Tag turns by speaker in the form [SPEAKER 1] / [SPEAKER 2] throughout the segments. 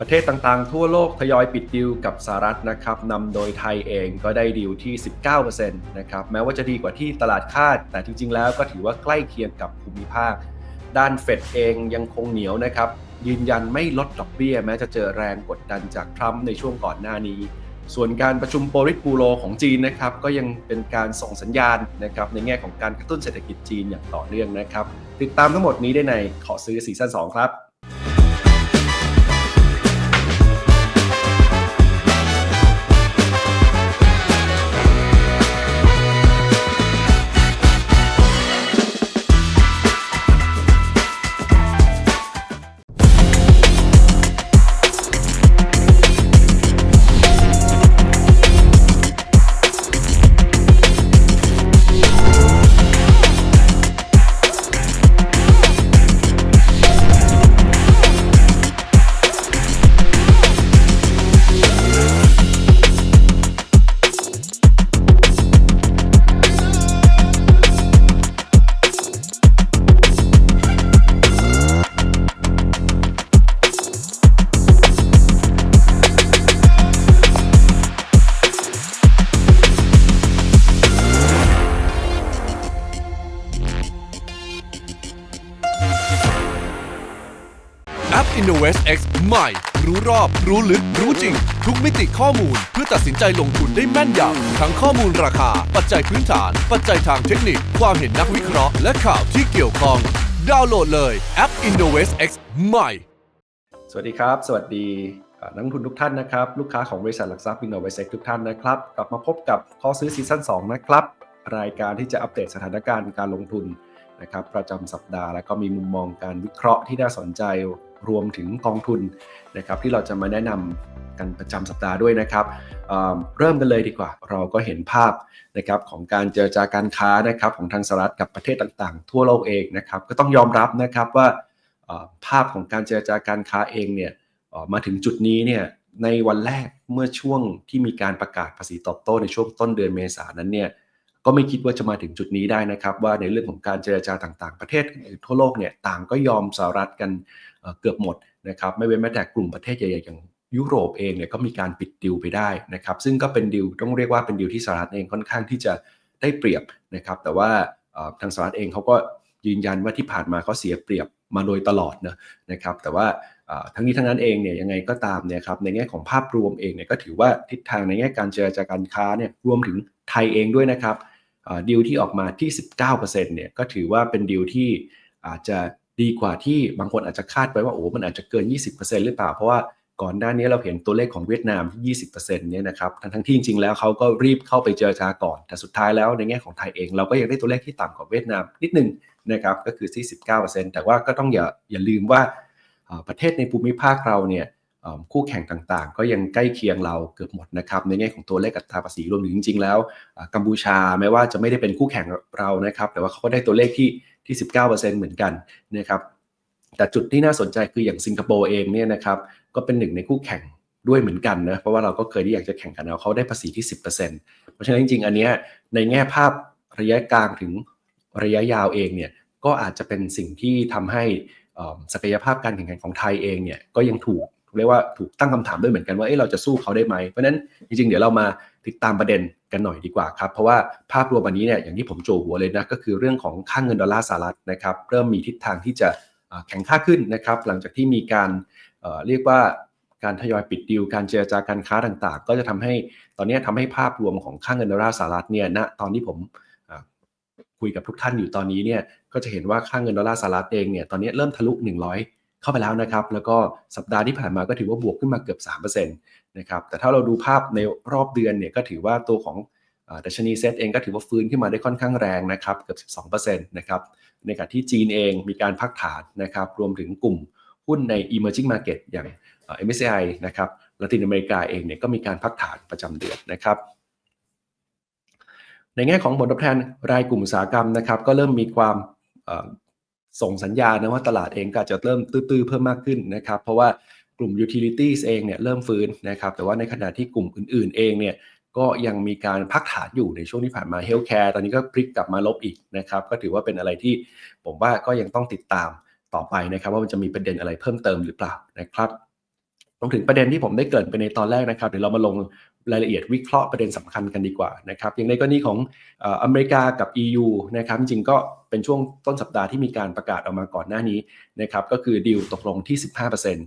[SPEAKER 1] ประเทศต่างๆ ทั่วโลกทยอยปิดดีลกับสหรัฐนะครับนำโดยไทยเองก็ได้ดีลที่ 19%นะครับแม้ว่าจะดีกว่าที่ตลาดคาด แต่จริง ๆ แล้วก็ถือว่าใกล้เคียงกับภูมิภาค ด้านเฟดเองยังคงเหนียวนะครับ ยืนยันไม่ลดดอกเบี้ย แม้จะเจอแรงกดดันจากทรัมป์ในช่วงก่อนหน้านี้ ส่วนการประชุมโปริตบูโรของจีนนะครับก็ยังเป็นการส่งสัญญาณนะครับในแง่ของการกระตุ้นเศรษฐกิจจีนอย่างต่อเนื่องนะครับติดตามทั้งหมดนี้ได้ในขอซื้อซีซั่น2ครับ
[SPEAKER 2] Innovest X ใหม่ รู้รอบ รู้ลึก รู้จริง ทุกมิติข้อมูลเพื่อตัดสินใจลงทุนได้แม่นยำทั้งข้อมูลราคา ปัจจัยพื้นฐาน ปัจจัยทางเทคนิค ความเห็นนักวิเคราะห์ และข่าวที่เกี่ยวข้อง ดาวน์โหลดเลยแอป Innovest X ใหม่
[SPEAKER 1] สวัสดีครับ สวัสดีนักลงทุนทุกท่านนะครับ ลูกค้าของบริษัทหลักทรัพย์วินโนเวเซ็กทุกท่านนะครับ กลับมาพบกับข้อซื้อซีซั่น2นะครับรายการที่จะอัปเดตสถานการณ์การลงทุนนะครับประจำสัปดาห์ แล้วก็มีมุมมองการวิเคราะห์ที่น่าสนใจ รวมถึงกองทุนนะครับที่เราจะมาแนะนำกันประจำสัปดาห์ด้วยนะครับเเริ่มกันเลยดีกว่า เราก็เห็นภาพนะครับของการเจรจาการค้านะครับของทางสหรัฐกับประเทศต่างๆ ทั่วโลกเองนะครับก็ต้องยอมรับนะครับว่าภาพของการเจรจาการค้าเองเนี่ยมาถึงจุดนี้เนี่ยในวันแรกเมื่อช่วงที่มีการประกาศภาษีตอบโต้ในช่วงต้นเดือนเมษายนนั้นเนี่ยก็ไม่คิดว่าจะมาถึงจุดนี้ได้นะครับ ว่าในเรื่องของการเจรจาต่างๆ ประเทศอื่นทั่วโลกเนี่ยต่างก็ยอมสหรัฐกัน เกือบหมดนะครับไม่เว้นแม้แต่กลุ่มประเทศใหญ่ๆอย่างยุโรปเองเนี่ยก็มีการปิดดิวไปได้นะครับซึ่งก็เป็นดิวต้องเรียกว่าเป็นดิวที่สหรัฐเองค่อนข้างที่จะได้เปรียบนะครับแต่ว่าทางสหรัฐเองเขาก็ยืนยันว่าที่ผ่านมาเขาเสียเปรียบมาโดยตลอดนะนะครับแต่ว่าทั้งนี้ทั้งนั้นเองเนี่ยยังไงก็ตามเนี่ยครับในแง่ของภาพรวมเองเนี่ยก็ถือว่าทิศทางในแง่การเจรจาการค้าเนี่ยรวมถึงไทยเองด้วยนะครับดีลที่ออกมาที่ 19%เนี่ยก็ถือว่าเป็นดีลที่อาจจะ ดีกว่าที่บางคนอาจจะคาดไว้ว่าโอ้มันอาจจะเกิน 20%หรือเปล่า เพราะว่าก่อนหน้านี้เราเห็นตัวเลขของเวียดนามที่ 20%เนี่ยนะครับทั้งทั้งที่จริงๆแล้วเขาก็รีบเข้าไปเจรจาก่อน แต่สุดท้ายแล้วในแง่ของไทยเอง เราก็ยังได้ตัวเลขที่ต่ำกว่าเวียดนามนิดนึงนะครับก็คือที่ 19%แต่ว่าก็ต้องอย่าอย่าลืมว่าประเทศในภูมิภาคเราเนี่ย คู่แข่งต่างๆ ก็ยังใกล้เคียงเราเกือบหมดนะครับในแง่ของตัวเลขอัตราภาษีรวมถึงจริง ๆ แล้วกัมพูชาแม้ว่าจะไม่ได้เป็นคู่แข่งเรานะครับแต่ว่าเขาก็ได้ตัวเลขที่ที่ 19%เหมือนกันนะครับแต่จุดที่น่าสนใจคืออย่างสิงคโปร์เองเนี่ยนะครับก็เป็นหนึ่งในคู่แข่งด้วยเหมือนกันนะเพราะว่าเราก็เคยที่อยากจะแข่งกันแล้วเขาได้ภาษีที่ 10%เพราะฉะนั้นจริง ๆ อันเนี้ยในแง่ภาพระยะกลางถึงระยะยาวเองเนี่ยก็อาจจะเป็นสิ่งที่ทำให้ศักยภาพการแข่งขันของไทยเองเนี่ยก็ยังถูก เรียกว่าถูกตั้งคำถามด้วยเหมือนกันว่าเอ๊ะเราจะสู้เขาได้ไหมเพราะนั้นจริงๆ เดี๋ยวเรามาติดตามประเด็นกันหน่อยดีกว่าครับ เพราะว่าภาพรวมวันนี้เนี่ยอย่างที่ผมโจหัวเลยนะก็คือเรื่องของค่างเงินดอลลาร์สหรัฐนะครับเริ่มมีทิศทางที่จะแข็งค่าขึ้นนะครับหลังจากที่มีการเเรียกว่าการทยอยปิดดีลการเจรจาการค้าต่างๆ ก็จะทำให้ตอนนี้ทำให้ภาพรวมของค่างเงินดอลลาร์สหรัฐเนี่ยณตอนที่ผมคุยกับทุกท่านอยู่ตอนนี้เนี่ยก็จะเห็นว่าค่างเงินดอลลาร์สหรัฐเองเนี่ยตอนนี้เริ่มทะลุ 100 เข้าไปแล้วนะครับ แล้วก็สัปดาห์ที่ผ่านมาก็ถือว่าบวกขึ้นมาเกือบ3%นะครับแต่ถ้าเราดูภาพในรอบเดือนเนี่ยก็ถือว่าตัวของดัชนีเซตเองก็ถือว่าฟื้นขึ้นมาได้ค่อนข้างแรงนะครับเกือบ 12%นะครับในขณะที่จีนเองมีการพักฐานนะครับรวมถึงกลุ่มหุ้นใน emerging market อย่างเอ่อ MSCI นะครับละตินอเมริกาเองเนี่ยก็มีการพักฐานประจำเดือนนะครับในแง่ของผลตอบแทนรายกลุ่มอุตสาหกรรมนะครับก็เริ่มมีความ ส่งสัญญาณนะว่าตลาดเองก็จะเริ่มตื้อๆเพิ่มมากขึ้นนะครับ เพราะว่ากลุ่ม utilities เองเนี่ยเริ่มฟื้นนะครับ แต่ว่าในขณะที่กลุ่มอื่น ๆ เองเนี่ยก็ยังมีการพักฐานอยู่ในช่วงที่ผ่านมา healthcare ตอนนี้ก็พลิกกลับมาลบอีกนะครับ ก็ถือว่าเป็นอะไรที่ผมว่าก็ยังต้องติดตามต่อไปนะครับ ว่ามันจะมีประเด็นอะไรเพิ่มเติมหรือเปล่านะครับรวมถึงประเด็นที่ผมได้เกริ่นไปในตอนแรกนะครับเดี๋ยวเรามาลง รายละเอียดวิเคราะห์ประเด็นสำคัญกันดีกว่านะครับอย่างในกรณีของอเมริกากับ EU นะครับจริงก็เป็นช่วงต้นสัปดาห์ที่มีการประกาศออกมาก่อนหน้านี้นะครับก็คือดีลตกลงที่ 15%น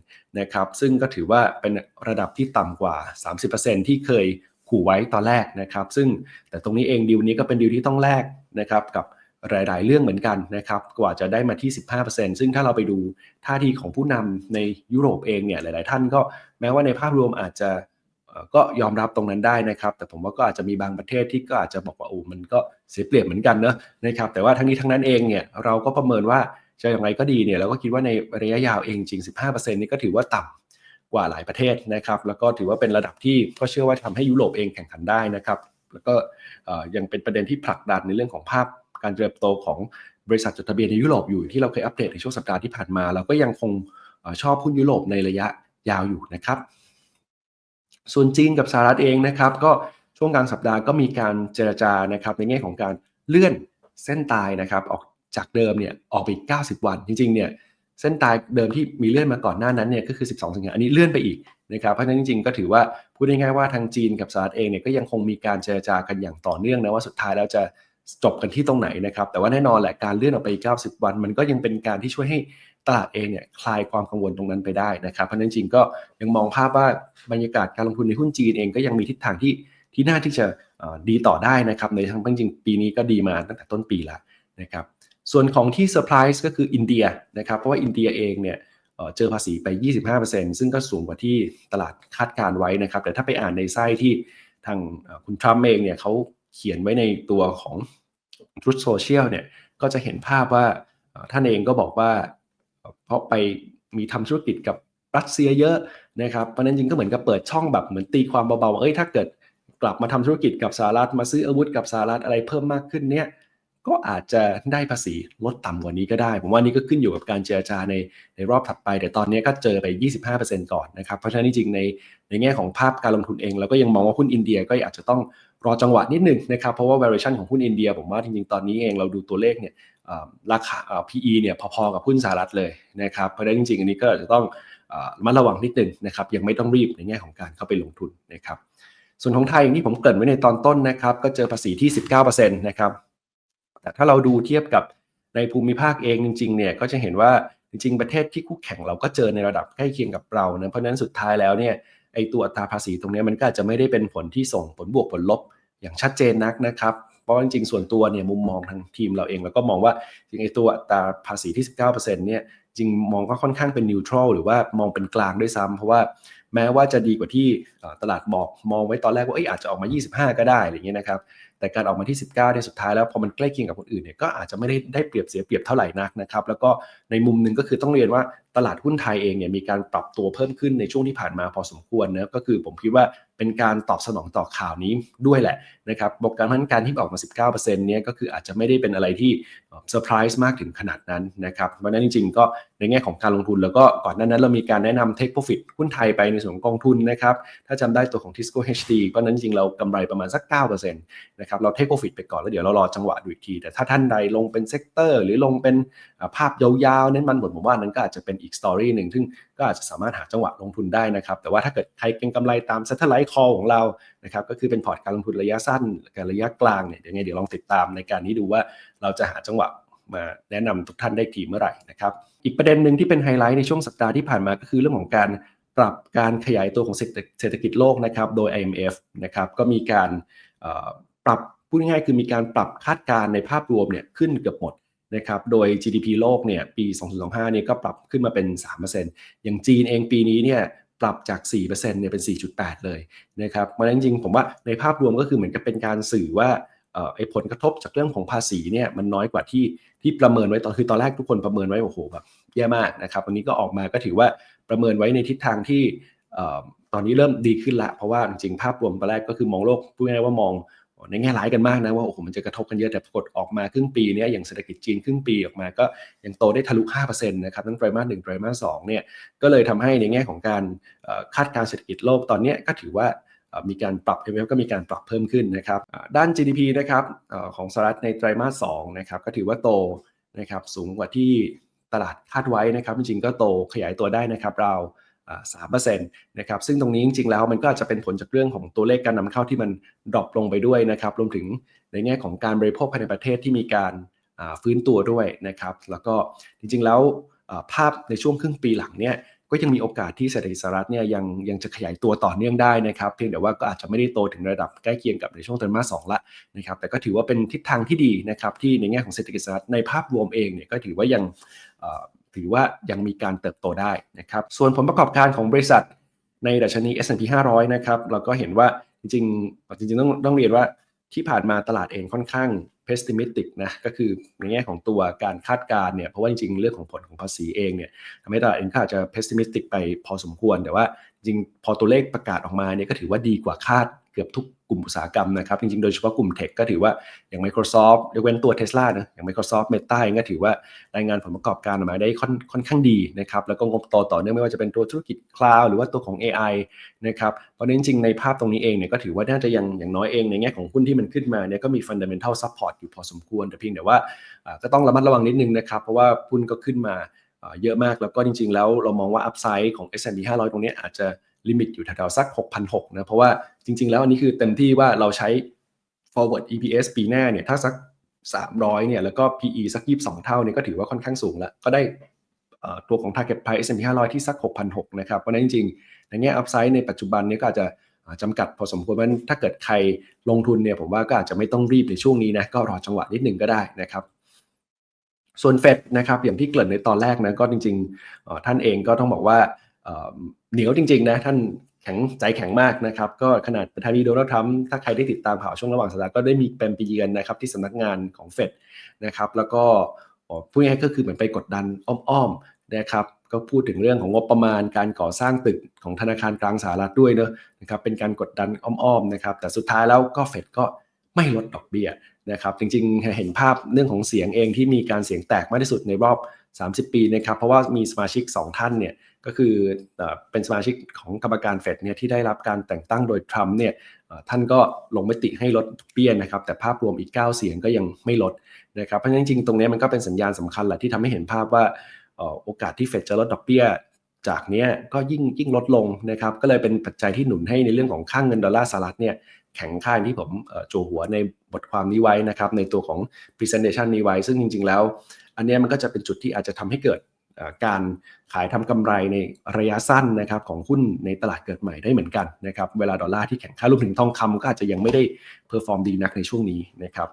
[SPEAKER 1] ะครับซึ่งก็ถือว่าเป็นระดับที่ต่ำกว่า 30%ที่เคยขู่ไว้ตอนแรกนะครับ ซึ่งแต่ตรงนี้เองดีลนี้ก็เป็นดีลที่ต้องแลกนะครับกับหลาย ๆ เรื่องเหมือนกันนะครับกว่าจะได้มาที่ 15%ซึ่งถ้าเราไปดูท่าทีของผู้นำในยุโรปเองเนี่ยหลาย ๆ ท่านก็แม้ว่าในภาพรวมอาจจะ ก็ยอมรับตรงนั้นได้นะครับ แต่ผมว่าก็อาจจะมีบางประเทศที่ก็อาจจะบอกว่าโอ้มันก็เสียเปรียบเหมือนกันเนอะนะครับ แต่ว่าทั้งนี้ทั้งนั้นเองเนี่ยเราก็ประเมินว่าจะอย่างไรก็ดีเนี่ยเราก็คิดว่าในระยะยาวเองจริง 15%นี่ก็ถือว่าต่ำกว่าหลายประเทศนะครับ แล้วก็ถือว่าเป็นระดับที่ก็เชื่อว่าทำให้ยุโรปเองแข่งขันได้นะครับ แล้วก็ยังเป็นประเด็นที่ผลักดันในเรื่องของภาพการเติบโตของบริษัทจดทะเบียนในยุโรปอยู่ที่เราเคยอัปเดตในช่วงสัปดาห์ที่ผ่านมาเราก็ยังคงอชอบหุ้นยุโรปในระยะยาวอยู่นะครับ ส่วนจีนกับสหรัฐเองนะครับก็ช่วงกลางสัปดาห์ก็มีการเจรจานะครับในแง่ของการเลื่อนเส้นตายนะครับออกจากเดิมเนี่ยออกไปอีก90 วัน จริงๆเนี่ยเส้นตายเดิมที่มีเลื่อนมาก่อนหน้านั้นเนี่ยก็คือ 12 สิงหาอันนี้เลื่อนไปอีกนะครับเพราะฉะนั้นจริงๆก็ถือว่าพูดง่ายๆว่าทางจีนกับสหรัฐเองเนี่ยก็ยังคงมีการเจรจากันอย่างต่อเนื่องนะว่าสุดท้ายแล้วจะจบกันที่ตรงไหนนะครับแต่ว่าแน่นอนแหละการเลื่อนออกไปอีก90 วัน มันก็ยังเป็นการที่ช่วยให้ ตลาดเองเนี่ยคลายความกังวลตรงนั้นไปได้นะครับ เพราะนั้นจริงก็ยังมองภาพว่าบรรยากาศการลงทุนในหุ้นจีนเองก็ยังมีทิศทางที่ที่น่าที่จะดีต่อได้นะครับในทั้งจริงปีนี้ก็ดีมาตั้งแต่ต้นปีแล้วนะครับส่วนของที่เซอร์ไพรส์ก็คืออินเดียนะครับเพราะว่าอินเดียเองเนี่ยเจอภาษีไป 25%ซึ่งก็สูงกว่าที่ตลาดคาดการไว้นะครับ แต่ถ้าไปอ่านในไส้ที่ทางคุณทรัมป์เองเนี่ยเขาเขียนไว้ในตัวของ Truth Social เนี่ยก็จะเห็นภาพว่าท่านเองก็บอกว่า เพราะไปมีทำธุรกิจกับรัสเซียเยอะนะครับเพราะนั้นจริงก็เหมือนกับเปิดช่องแบบเหมือนตีความเบาๆว่าเอ้ยถ้าเกิดกลับมาทำธุรกิจกับสหรัฐมาซื้ออาวุธกับสหรัฐอะไรเพิ่มมากขึ้นเนี่ย ก็อาจจะได้ภาษีลดต่ำกว่านี้ก็ได้ ผมว่านี่ก็ขึ้นอยู่กับการเจรจาในในรอบถัดไป แต่ตอนนี้ก็เจอไป 25%ก่อนนะครับ เพราะฉะนั้นจริงๆในในแง่ของภาพการลงทุนเองเราก็ยังมองว่าหุ้นอินเดียก็อาจจะต้องรอจังหวะนิดนึงนะครับ เพราะว่า valuation ของหุ้นอินเดีย ผมว่าจริงๆ ตอนนี้เองเราดูตัวเลขเนี่ยราคา PE เนี่ยพอๆกับหุ้นสหรัฐเลยนะครับเพราะฉะนั้นจริงๆ อันนี้ก็จะต้องอ่าระมัดระวังนิดนึงนะครับยังไม่ต้องรีบในแง่ของการเข้าไปลงทุนนะครับส่วนของไทยอย่างที่ผมเกริ่นไว้ในตอนต้นนะครับก็เจอภาษีที่ 19%นะครับ แต่ถ้าเราดูเทียบกับในภูมิภาคเองจริงๆเนี่ยก็จะเห็นว่าจริงๆประเทศที่คู่แข่งเราก็เจอในระดับใกล้เคียงกับเรานะเพราะนั้นสุดท้ายแล้วเนี่ยไอตัวอัตราภาษีตรงนี้มันก็อาจจะไม่ได้เป็นผลที่ส่งผลบวกผลลบอย่างชัดเจนนักนะครับ เพราะจริงๆส่วนตัวเนี่ยมุมมองทางทีมเราเองเราก็มองว่าจริงไอตัวอัตราภาษีที่ 19%เนี่ย จริงมองว่าค่อนข้างเป็นนิวทรัลหรือว่ามองเป็นกลางด้วยซ้ำเพราะว่าแม้ว่าจะดีกว่าที่ตลาดบอกมองไว้ตอนแรกว่าเอ้ยอาจจะออกมา 25 ก็ได้อะไรเงี้ยนะครับแต่การออกมาที่ 19เนี่ยสุดท้ายแล้วพอมันใกล้เคียงกับคนอื่นเนี่ยก็อาจจะไม่ได้ได้เปรียบเสียเปรียบเท่าไหร่นักนะครับแล้วก็ในมุมหนึ่งก็คือต้องเรียนว่าตลาดหุ้นไทยเองเนี่ยมีการปรับตัวเพิ่มขึ้นในช่วงที่ผ่านมาพอสมควรนะก็คือผมคิดว่าเป็นการตอบสนองต่อข่าวนี้ด้วยแหละนะครับบอกการพันการที่ออกมา 19%เนี่ยก็คืออาจจะไม่ได้เป็นอะไรที่เซอร์ไพรส์มากถึงขนาดนั้นนะครับเพราะนั้นจริงๆก็ ในแง่ของการลงทุนแล้วก็ก่อนหน้านั้นเรามีการแนะนำ Take Profit หุ้นไทยไปในส่วนของกองทุนนะครับ ถ้าจำได้ตัวของ Tisco HD เพราะนั้นจริงเรากำไรประมาณสัก 9%นะครับเรา Take Profit ไปก่อนแล้วเดี๋ยวเรารอจังหวะดูอีกที แต่ถ้าท่านใดลงเป็นเซกเตอร์ หรือลงเป็นภาพยาวๆ เน้นมันหมดผมว่านั้นก็อาจจะเป็นอีกสตอรี่หนึ่งซึ่งก็อาจจะสามารถหาจังหวะลงทุนได้นะครับ แต่ว่าถ้าเกิดใครเก็งกำไรตาม Satellite Call ของเรานะครับก็คือเป็นพอร์ตการลงทุนระยะสั้นกับระยะกลางเนี่ยเดี๋ยวไงเดี๋ยวลองติดตามในการนี้ดูว่าเราจะหาจังหวะมาแนะนำทุกท่านได้ทีเมื่อไหร่นะครับ อีกประเด็นหนึ่งที่เป็นไฮไลท์ในช่วงสัปดาห์ที่ผ่านมาก็คือเรื่องของการปรับการขยายตัวของเศรษฐกิจโลกนะครับโดย IMF นะครับก็มีการปรับพูดง่ายๆคือมีการปรับคาดการณ์ในภาพรวมเนี่ยขึ้นเกือบหมดนะครับโดย GDP โลกเนี่ยปี 2025เนี่ยก็ปรับขึ้นมาเป็น 3%อย่างจีนเองปีนี้เนี่ยปรับจาก 4%เนี่ยเป็น 4.8 เลยนะครับเพราะฉะนั้นจริงๆผมว่าในภาพรวมก็คือเหมือนกับเป็นการสื่อว่า ไอ้ผลกระทบจากเรื่องของภาษีเนี่ยมันน้อยกว่าที่ที่ประเมินไว้ตอนคือตอนแรกทุกคนประเมินไว้โอ้โหแบบแย่มากนะครับวันนี้ก็ออกมาก็ถือว่าประเมินไว้ในทิศทางที่ตอนนี้เริ่มดีขึ้นละ เพราะว่าจริงๆภาพรวมตอนแรกก็คือมองโลกพูดง่ายๆว่ามองในแง่ร้ายกันมากนะว่าโอ้โหมันจะกระทบกันเยอะแต่ปรากฏออกมาครึ่งปีนี้อย่างเศรษฐกิจจีนครึ่งปีออกมาก็ยังโตได้ทะลุ 5%นะครับทั้งไตรมาสหนึ่งไตรมาสสองเนี่ยก็เลยทำให้ในแง่ของการคาดการเศรษฐกิจโลกตอนนี้ก็ถือว่า มีการปรับ MF ก็มีการปรับเพิ่มขึ้นนะครับอ่าด้าน GDP นะครับของสหรัฐในไตรมาส2นะครับก็ถือว่าโตนะครับสูงกว่าที่ตลาดคาดไว้นะครับ จริงๆก็โตขยายตัวได้นะครับราวสามเปอร์เซ็นต์นะครับซึ่งตรงนี้จริงๆแล้วมันก็อาจจะเป็นผลจากเรื่องของตัวเลขการนำเข้าที่มันดรอปลงไปด้วยนะครับรวมถึงในแง่ของการบริโภคภายในประเทศที่มีการฟื้นตัวด้วยนะครับ แล้วก็จริงๆแล้วภาพในช่วงครึ่งปีหลังเนี่ย ก็ยังมีโอกาสที่เศรษฐกิจสหรัฐเนี่ยยังยังจะขยายตัวต่อเนื่องได้นะครับเพียงแต่ว่าก็อาจจะไม่ได้โตถึงระดับใกล้เคียงกับในช่วงไตรมาสสองละนะครับแต่ก็ถือว่าเป็นทิศทางที่ดีนะครับที่ในแง่ของเศรษฐกิจสหรัฐในภาพรวมเองเนี่ยก็ถือว่ายังถือว่ายังมีการเติบโตได้นะครับส่วนผลประกอบการของบริษัทในดัชนี S&P 500 นะครับเราก็เห็นว่าจริงๆจริงๆต้องต้องเรียนว่าที่ผ่านมาตลาดเองค่อนข้าง pessimistic นะก็คือในแง่ของตัวการคาดการณ์เนี่ยเพราะว่าจริงๆ เรื่องของผลของภาษีเองเนี่ยทำให้ตลาดเองก็อาจจะ pessimistic ไปพอสมควร แต่ว่าจริงพอตัวเลขประกาศออกมาเนี่ยก็ถือว่าดีกว่าคาด เกือบทุกกลุ่มอุตสาหกรรมนะครับ จริงๆ โดยเฉพาะกลุ่มเทคก็ถือว่าอย่าง Microsoft ยกเว้นตัว Tesla นะอย่าง Microsoft Meta เองก็ถือว่ารายงานผลประกอบการออกมาได้ค่อนค่อนข้างดีนะครับแล้วก็งบโตต่อเนื่องไม่ว่าจะเป็นตัวธุรกิจคลาวหรือว่าตัวของ AI นะครับเพราะนั้นจริงๆในภาพตรงนี้เองเนี่ยก็ถือว่าน่าจะยังอย่างน้อยเองในแง่ของหุ้นที่มันขึ้นมาเนี่ยก็มี fundamental support อยู่พอสมควรแต่เพียงแต่ว่าก็ต้องระมัดระวังนิดนึงนะครับเพราะว่าหุ้นก็ขึ้นมาเยอะมากแล้วก็จริง ๆ แล้วเรามองว่า upside ของ S&P 500 ตรงนี้อาจจะ ลิมิตอยู่แถวๆสัก 6,600นะเพราะว่าจริง ๆ แล้วอันนี้คือเต็มที่ว่าเราใช้ forward EPS ปีหน้าเนี่ยถ้าสัก 300เนี่ยแล้วก็ PE สัก 22 เท่าเนี่ยก็ถือว่าค่อนข้างสูงแล้ว ก็ได้ตัวของ target price S&P 500 ที่สัก 6,600นะครับเพราะนั้นจริงๆในแง่ upside ในปัจจุบันเนี้ก็อาจจะจำกัดพอสมควรเพราถ้าเกิดใครลงทุนเนี่ยผมว่าก็อาจจะไม่ต้องรีบในช่วงนี้นะก็รอจังหวะนิดหนึ่งก็ได้นะครับส่วนเฟดนะครับอย่างที่เกริ่นในตอนแรกนะก็จริงๆท่านเองก็ต้องบอกว่า เหนียวจริงๆนะท่านแข็งใจแข็งมากนะครับ ก็ขนาดประธานีโดนัลด์ทรัมป์ถ้าใครได้ติดตามข่าวช่วงระหว่างสัปดาห์ก็ได้มีเป็นไปเยือนนะครับที่สำนักงานของเฟดนะครับ แล้วก็พูดง่ายก็คือเหมือนไปกดดันอ้อมๆนะครับก็พูดถึงเรื่องของงบประมาณการก่อสร้างตึกของธนาคารกลางสหรัฐด้วยเนอะนะครับเป็นการกดดันอ้อมๆนะครับแต่สุดท้ายแล้วก็เฟดก็ไม่ลดดอกเบี้ยนะครับจริงๆเห็นภาพเรื่องของเสียงเองที่มีการเสียงแตกมากที่สุดในรอบ 30 ปีนะครับเพราะว่ามีสมาชิก 2 ท่านเนี่ย ก็คือเป็นสมาชิกของกรรมการเฟดเนี่ยที่ได้รับการแต่งตั้งโดยทรัมป์เนี่ยท่านก็ลงมติให้ลดเบี้ยนะครับ แต่ภาพรวมอีก 9 เสียงก็ยังไม่ลดนะครับเพราะฉะนั้นจริงๆตรงนี้มันก็เป็นสัญญาณสำคัญแหละที่ทำให้เห็นภาพว่าโอกาสที่เฟดจะลดดอกเบี้ยจากนี้ก็ยิ่งยิ่งลดลงนะครับ ก็เลยเป็นปัจจัยที่หนุนให้ในเรื่องของค่างเงินดอลลาร์สหรัฐเนี่ยแข็งค่าที่ผมโจหัวในบทความนี้ไว้นะครับ ในตัวของ presentation นี้ไว้ ซึ่งจริง ๆ แล้ว อันเนี้ยมันก็จะเป็นจุดที่อาจจะทำให้เกิด การขายทำกำไรในระยะสั้นนะครับของหุ้นในตลาดเกิดใหม่ได้เหมือนกันนะครับเวลาดอลลาร์ที่แข็งค่ารวมถึงทองคำก็อาจจะยังไม่ได้เพอร์ฟอร์มดีนักในช่วงนี้นะครับ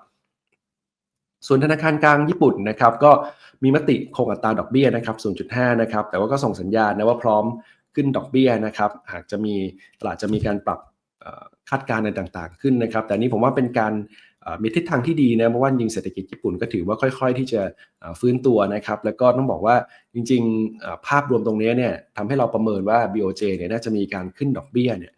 [SPEAKER 1] ส่วนธนาคารกลางญี่ปุ่นนะครับก็มีมติคงอัตราดอกเบี้ยนะครับ 0.5 นะครับ แต่ว่าก็ส่งสัญญาณนะว่าพร้อมขึ้นดอกเบี้ยนะครับ หากจะมีตลาดจะมีการปรับคาดการณ์อะไรต่างๆ ขึ้นนะครับ แต่นี้ผมว่าเป็นการ มีทิศทางที่ดีนะเพราะว่าจริงเศรษฐกิจญี่ปุ่นก็ถือว่าค่อย ๆ ที่จะฟื้นตัวนะครับ แล้วก็ต้องบอกว่าจริง ๆ ภาพรวมตรงนี้เนี่ยทำให้เราประเมินว่า BOJ เนี่ยน่าจะมีการขึ้นดอกเบี้ยเนี่ย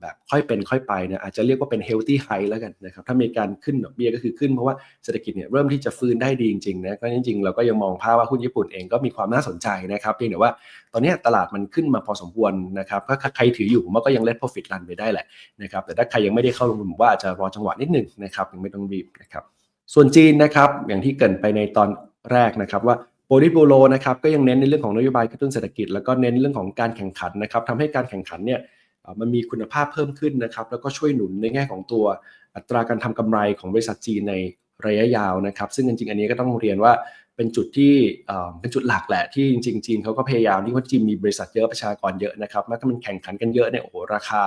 [SPEAKER 1] แบบค่อยเป็นค่อยไปนะอาจจะเรียกว่าเป็น healthy high แล้วกันนะครับถ้ามีการขึ้นดอกเบี้ยก็คือขึ้นเพราะว่าเศรษฐกิจเนี่ยเริ่มที่จะฟื้นได้ดีจริงๆนะก็จริงๆเราก็ยังมองภาพว่าหุ้นญี่ปุ่นเองก็มีความน่าสนใจนะครับเพียงแต่ว่าตอนนี้ตลาดมันขึ้นมาพอสมควรนะครับถ้าใครถืออยู่ผมว่าก็ยัง let profit run ไปได้แหละนะครับแต่ถ้าใครยังไม่ได้เข้าลงทุนผมว่าอาจจะรอจังหวะนิดหนึ่งนะครับยังไม่ต้องรีบนะครับส่วนจีนนะครับอย่างที่เกินไปในตอนแรกนะครับว่าโปลิโบโลนะครับก็ยังเน้นในเรื่องของนโยบายกระตุ้นเศรษฐกิจแล้วก็เน้นเรื่องของการแข่งขันนะครับทำให้การแข่งขันเนี่ย มันมีคุณภาพเพิ่มขึ้นนะครับแล้วก็ช่วยหนุนในแง่ของตัวอัตราการทำกำไรของบริษัทจีนในระยะยาวนะครับ ซึ่งจริงๆ อันนี้ก็ต้องเรียนว่าเป็นจุดที่เป็นจุดหลักแหละที่จริงๆจีนเขาก็พยายามที่ว่าจีนมีบริษัทเยอะประชากรเยอะนะครับแล้วถ้ามันแข่งขันกันเยอะเนี่ยโอ้โหราคา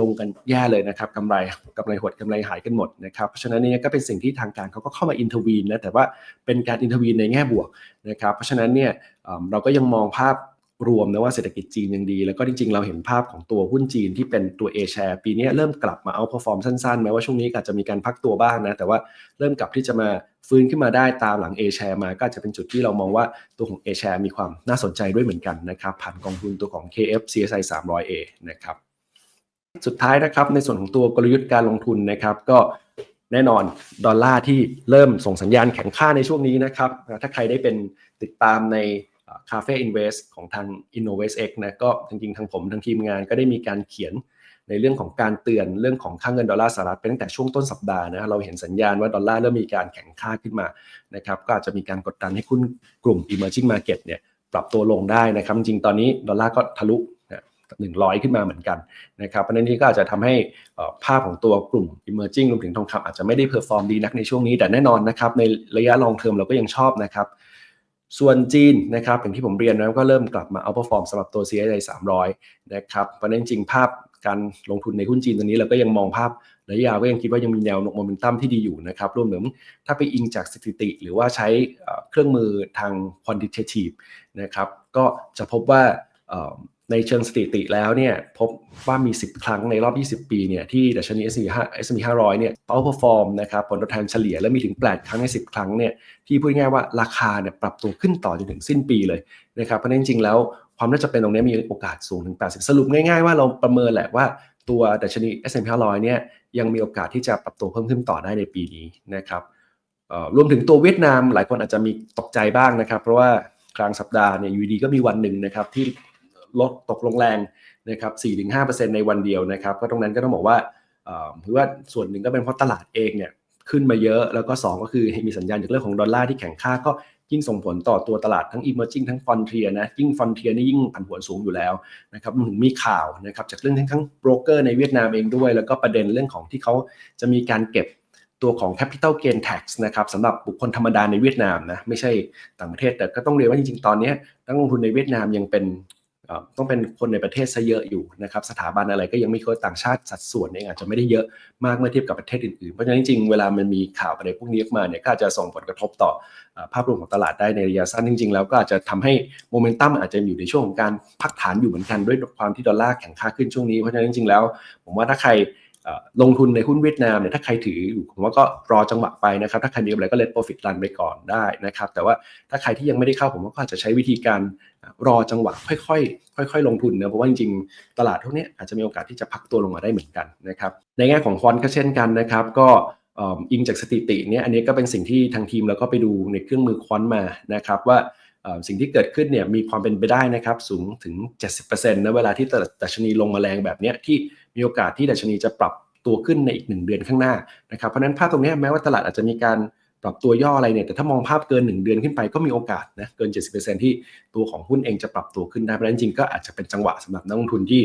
[SPEAKER 1] ลงกันแย่เลยนะครับกำไรกำไรหดกำไรหายกันหมดนะครับเพราะฉะนั้นเนี่ยก็เป็นสิ่งที่ทางการเขาก็เข้ามาอินทวีนนะแต่ว่าเป็นการอินทวีนในแง่บวกนะครับเพราะฉะนั้นเนี่ยเราก็ยังมองภาพ รวมนะว่าเศรษฐกิจจีนยังดี แล้วก็จริงๆ เราเห็นภาพของตัวหุ้นจีนที่เป็นตัว A share ปีนี้เริ่มกลับมาเอาพอฟอร์มสั้นๆแม้ว่าช่วงนี้อาจจะมีการพักตัวบ้างนะ แต่ว่าเริ่มกลับที่จะมาฟื้นขึ้นมาได้ตามหลัง A share มาก็จจะเป็นจุดที่เรามองว่าตัวของ A share มีความน่าสนใจด้วยเหมือนกันนะครับผ่านกองทุนตัวของ KF CSI 300A นะครับสุดท้ายนะครับในส่วนของตัวกลยุทธ์การลงทุนนะครับก็แน่นอนดอลลาร์ที่เริ่มส่งสัญญาณแข็งค่าในช่วงนี้นะครับถ้าใครได้เป็นติดตามใน คาเฟ่อินเวสของทาง Innovate X นะก็จริงๆทางผมทางทีมงานก็ได้มีการเขียนในเรื่องของการเตือนเรื่องของค่างเงินดอลลาร์สหรัฐไปตั้งแต่ช่วงต้นสัปดาห์นะเราเห็นสัญญาณว่าดอลลาร์เริ่มมีการแข็งค่าขึ้นมานะครับก็อาจจะมีการกดดันให้หุ้นกลุ่ม emerging market เนี่ยปรับตัวลงได้นะครับจริงๆตอนนี้ดอลลาร์ก็ทะลุ100ขึ้นมาเหมือนกันนะครับเพราะนั้นนี่ก็อาจจะทำให้ภาพของตัวกลุ่ม emerging รวมถึงทองคำอาจจะไม่ได้เพอร์ฟอร์มดีนักในช่วงนี้ แต่แน่นอนนะครับในระยะ long term เราก็ยังชอบนะครับ ส่วนจีนนะครับอย่างที่ผมเรียนนะก็เริ่มกลับมาเอาพอฟอร์มสำหรับตัว CSI 300 นะครับเพราะนั้นจริงภาพการลงทุนในหุ้นจีนตัวนี้เราก็ยังมองภาพระยะยาวก็ยังคิดว่ายังมีแนวโมเมนตัมที่ดีอยู่นะครับรวมถึงถ้าไปอิงจากสถิติ หรือว่าใช้เครื่องมือทาง quantitative นะครับก็จะพบว่า ในเชิงสถิติแล้วเนี่ยพบว่ามี 10 ครั้งในรอบ 20 ปีเนี่ยที่ดัชนี S&P 5 S&P 500เนี่ย outperform นะครับผลตอบแทนเฉลี่ยแล้วมีถึง 8 ครั้งใน 10 ครั้งเนี่ยที่พูดง่ายๆว่าราคาเนี่ยปรับตัวขึ้นต่อจนถึงสิ้นปีเลยนะครับเพราะนั้นจริงๆแล้วความน่าจะเป็นตรงนี้มีโอกาสสูงถึง 80 สรุปง่ายๆว่าเราประเมินแหละว่าตัวดัชนี S&P 500เนี่ยยังมีโอกาสที่จะปรับตัวเพิ่มขึ้นต่อได้ในปีนี้นะครับรวมถึงตัวเวียดนามหลายคนอาจจะมีตกใจบ้างนะครับ เพราะว่ากลางสัปดาห์เนี่ยยูดีก็มีวันหนึ่งนะครับที่ ลดตกลงแรงนะครับ4-5%ในวันเดียวนะครับ ก็ตรงนั้นก็ต้องบอกว่าถือว่าส่วนหนึ่งก็เป็นเพราะตลาดเองเนี่ยขึ้นมาเยอะ แล้วก็ 2 ก็คือมีสัญญาณจากเรื่องของดอลลาร์ที่แข็งค่าก็ยิ่งส่งผลต่อตัวตลาดทั้ง emerging ทั้ง frontier นะยิ่ง frontier นี่ยิ่งผันผวนสูงอยู่แล้วนะครับมถึงมีข่าวนะครับจากเรื่องทั้งทั้งโบรกเกอร์ในเวียดนามเองด้วย แล้วก็ประเด็นเรื่องของที่เขาจะมีการเก็บตัวของ capital gain tax นะครับสำหรับบุคคลธรรมดาในเวียดนามนะไม่ใช่ต่างประเทศแต่ก็ต้องเรียนว่าจริงๆ ตอนนี้นักลงทุนในเวียดนามยังเป็น ต้องเป็นคนในประเทศซะเยอะอยู่นะครับสถาบันอะไรก็ยังไม่ค่อยต่างชาติสัดส่วนเองอาจจะไม่ได้เยอะมากเมื่อเทียบกับประเทศอื่นๆ เพราะฉะนั้นจริงๆเวลามันมีข่าวอะไรพวกนี้ออกมาเนี่ยก็อาจจะส่งผลกระทบต่อภาพรวมของตลาดได้ในระยะสั้นจริงๆ แล้วก็อาจจะทำให้โมเมนตัมอาจจะอยู่ในช่วงของการพักฐานอยู่เหมือนกันด้วยความที่ดอลลาร์แข็งค่าขึ้นช่วงนี้เพราะฉะนั้นจริงๆแล้ว ผมว่าถ้าใคร ลงทุนในหุ้นเวียดนามเนี่ยถ้าใครถืออยู่ผมว่าก็รอจังหวะไปนะครับ ถ้าใครมีอะไรก็เล t โปรฟิตรันไปก่อนได้นะครับ แต่ว่าถ้าใครที่ยังไม่ได้เข้าผมว่าก็อาจจะใช้วิธีการรอจังหวะค่อยๆค่อย ๆ ลงทุนนะเพราะว่าจริงๆ ตลาดพวกเนี้ยอาจจะมีโอกาสที่จะพักตัวลงมาได้เหมือนกันนะครับในแง่ของควอนก็เช่นกันนะครับ ก็อิงจากสถิติเนี่ยอันนี้ก็เป็นสิ่งที่ทางทีมเราก็ไปดูในเครื่องมือควอนมานะครับว่าสิ่งที่เกิดขึ้นเนี่ยมีความเป็นไปได้นะครับสูงถึง 70%นะเวลาที่ดัชนีลงมาแรงแบบเนี้ยที่ มีโอกาสที่ดัชนีจะปรับตัวขึ้นในอีก 1 เดือนข้างหน้านะครับเพราะนั้นภาพตรงนี้แม้ว่าตลาดอาจจะมีการปรับตัวย่ออะไรเนี่ยแต่ถ้ามองภาพเกิน 1 เดือนขึ้นไปก็มีโอกาสนะเกิน 70%ที่ตัวของหุ้นเองจะปรับตัวขึ้นได้เพราะฉะนั้นจริงก็อาจจะเป็นจังหวะสำหรับนักลงทุนที่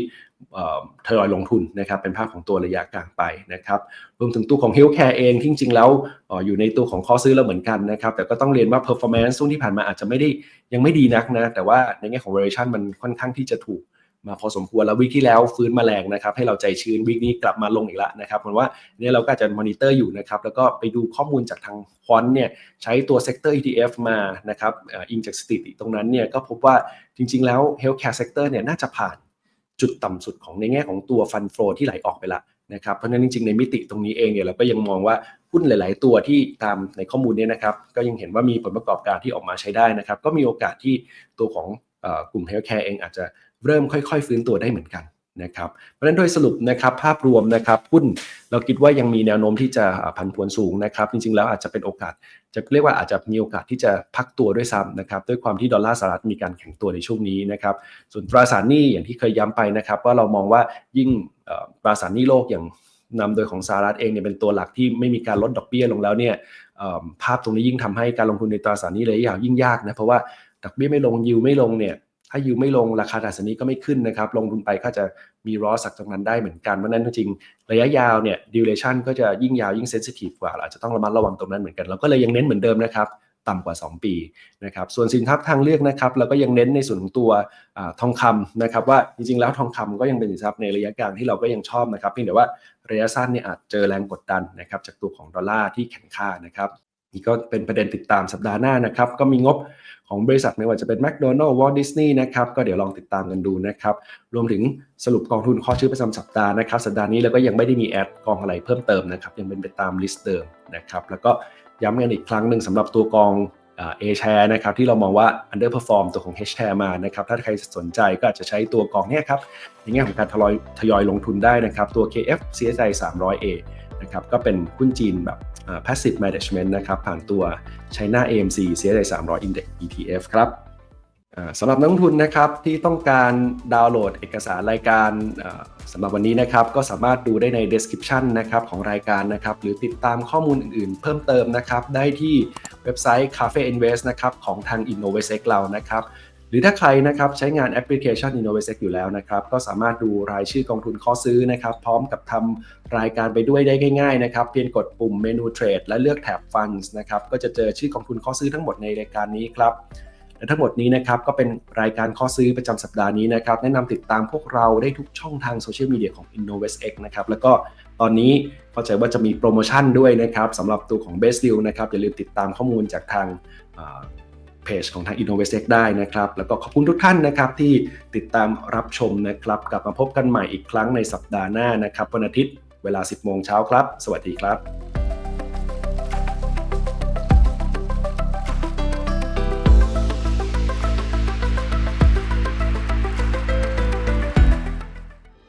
[SPEAKER 1] ทยอยลงทุนนะครับเป็นภาพของตัวระยะกลางไปนะครับรวมถึงตัวของ Healthcare เองที่จริงแล้วอออยู่ในตัวของข้อซื้อเราเหมือนกันนะครับแต่ก็ต้องเรียนว่า performance ช่วงที่ผ่านมาอาจจะไม่ได้ยังไม่ดีนักนะแต่ว่าในแง่ของ valuation มันค่อนข้างที่จะถูก มาพอสมควรแล้ววีคที่แล้วฟื้นมาแรงนะครับ ให้เราใจชื้นวีคนี้กลับมาลงอีกแล้วนะครับผมว่าเนี่ยเราก็จะมอนิเตอร์อยู่นะครับ แล้วก็ไปดูข้อมูลจากทางควอนเนี่ยใช้ตัว sector ETF มานะครับอิงจากสถิติตรงนั้นเนี่ยก็พบว่าจริง ๆ แล้ว healthcare sector เนี่ยน่าจะผ่านจุดต่ำสุดของในแง่ของตัว fund flow ที่ไหลออกไปละนะครับเพราะฉะนั้นจริงๆในมิติตรงนี้เองเนี่ยเราก็ยังมองว่าหุ้นหลาย ๆ ตัวที่ตามในข้อมูลเนี้นะครับ ก็ยังเห็นว่ามีผลประกอบการที่ออกมาใช้ได้นะครับ ก็มีโอกาสที่ตัวของอกลุ่มเฮลท์แคร์เองอาจจะ เริ่มค่อย ๆ ฟื้นตัวได้เหมือนกันนะครับเพราะฉะนั้นโดยสรุปนะครับภาพรวมนะครับหุ้นเราคิดว่ายังมีแนวโน้มที่จะอ่าผันผวนสูงนะครับจริงๆแล้วอาจจะเป็นโอกาส จะเรียกว่าอาจจะมีโอกาสที่จะพักตัวด้วยซ้ำนะครับด้วยความที่ดอลลาร์สหรัฐมีการแข็งตัวในช่วงนี้นะครับส่วนตราสารหนี้อย่างที่เคยย้ำไปนะครับว่าเรามองว่ายิ่งตราสารหนี้โลกอย่างนำโดยของสหรัฐเองเนี่ยเป็นตัวหลักที่ไม่มีการลดดอกเบี้ยลงแล้วเนี่ยภาพตรงนี้ยิ่งทำให้การลงทุนในตราสารหนี้ระยะยาวยิ่งยากนะเพราะว่าดอกเบี้ยไม่ลงยิวไม่ลงเนี่ย ถ้ายิวไม่ลงราคาตราสารนี้ก็ไม่ขึ้นนะครับ ลงทุนไปก็จะมีรอสักตรงนั้นได้เหมือนกันเพราะนั้นจริงระยะยาวเนี่ย duration ก็จะยิ่งยาวยิ่ง sensitive กว่าเราอาจจะต้องระมัดระวังตรงนั้นเหมือนกันเราก็เลยยังเน้นเหมือนเดิมนะครับต่ำกว่า 2 ปีนะครับส่วนสินทรัพย์ทางเลือกนะครับเราก็ยังเน้นในส่วนของตัวอทองคำนะครับว่าจริงๆแล้วทองคำก็ยังเป็นสินทรัพย์ในระยะกลางที่เราก็ยังชอบนะครับเพียงแต่ว่าระยะสั้นเนี่ยอาจเจอแรงกดดันนะครับจากตัวของดอลลาร์ที่แข็งค่านะครับ นี่ก็เป็นประเด็นติดตามสัปดาห์หน้านะครับ ก็มีงบของบริษัทไม่ว่าจะเป็น McDonald Walt Disney นะครับ ก็เดี๋ยวลองติดตามกันดูนะครับ รวมถึงสรุปกองทุนข้อชื่อประจำสัปดาห์นะครับ สัปดาห์นี้เราก็ยังไม่ได้มีแอดกองอะไรเพิ่มเติมนะครับ ยังเป็นไปตามลิสต์เดิมนะครับ แล้วก็ย้ำกันอีกครั้งหนึ่งสำหรับตัวกองเอแชร์นะครับที่เรามองว่า underperform ตัวของ H share มานะครับถ้าใครสนใจก็อาจจะใช้ตัวกองนี้ครับในแง่ของการทยอยทยอยลงทุนได้นะครับตัว KF CSI 300A นะครับก็เป็นหุ้นจีนแบบ passive management นะครับผ่านตัว China AMC CSI 300 Index ETF ครับสำหรับนักลงทุนนะครับที่ต้องการดาวน์โหลดเอกสารรายการสำหรับวันนี้นะครับก็สามารถดูได้ใน description นะครับของรายการนะครับหรือติดตามข้อมูลอื่นๆ เพิ่มเติมนะครับได้ที่เว็บไซต์ Cafe Invest นะครับของทาง InnovestX เรานะครับ หรือถ้าใครนะครับใช้งานแอปพลิเคชัน InnovSec อยู่แล้วนะครับ ก็สามารถดูรายชื่อกองทุนข้อซื้อนะครับ พร้อมกับทำรายการไปด้วยได้ง่ายๆนะครับ เพียงกดปุ่มเมนูเทรดและเลือกแท็บ Funds นะครับ ก็จะเจอชื่อกองทุนข้อซื้อทั้งหมดในรายการนี้ครับและทั้งหมดนี้นะครับก็เป็นรายการข้อซื้อประจำสัปดาห์นี้นะครับ แนะนำติดตามพวกเราได้ทุกช่องทางโซเชียลมีเดียของ InnovestX นะครับ แล้วก็ตอนนี้เข้าใจว่าจะมีโปรโมชั่นด้วยนะครับสำหรับตัวของ Best Deal นะครับอย่าลืมติดตามข้อมูลจากทาง เพจของทาง InnovestX ได้นะครับ แล้วก็ขอบคุณทุกท่านนะครับที่ติดตามรับชมนะครับ กลับมาพบกันใหม่อีกครั้งในสัปดาห์หน้านะครับวันอาทิตย์เวลา 10 โมงเช้าครับ สวัสดีครับ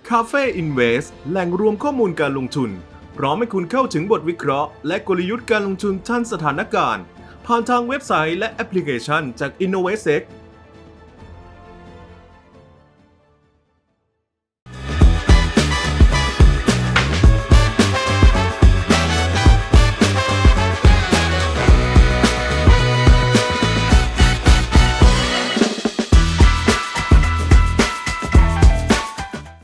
[SPEAKER 3] คาเฟ่อินเวสแหล่งรวมข้อมูลการลงทุน พร้อมให้คุณเข้าถึงบทวิเคราะห์ และกลยุทธ์การลงทุนทันสถานการณ์ ผ่านทางเว็บไซต์และแอปพลิเคชันจาก i n n o v a t e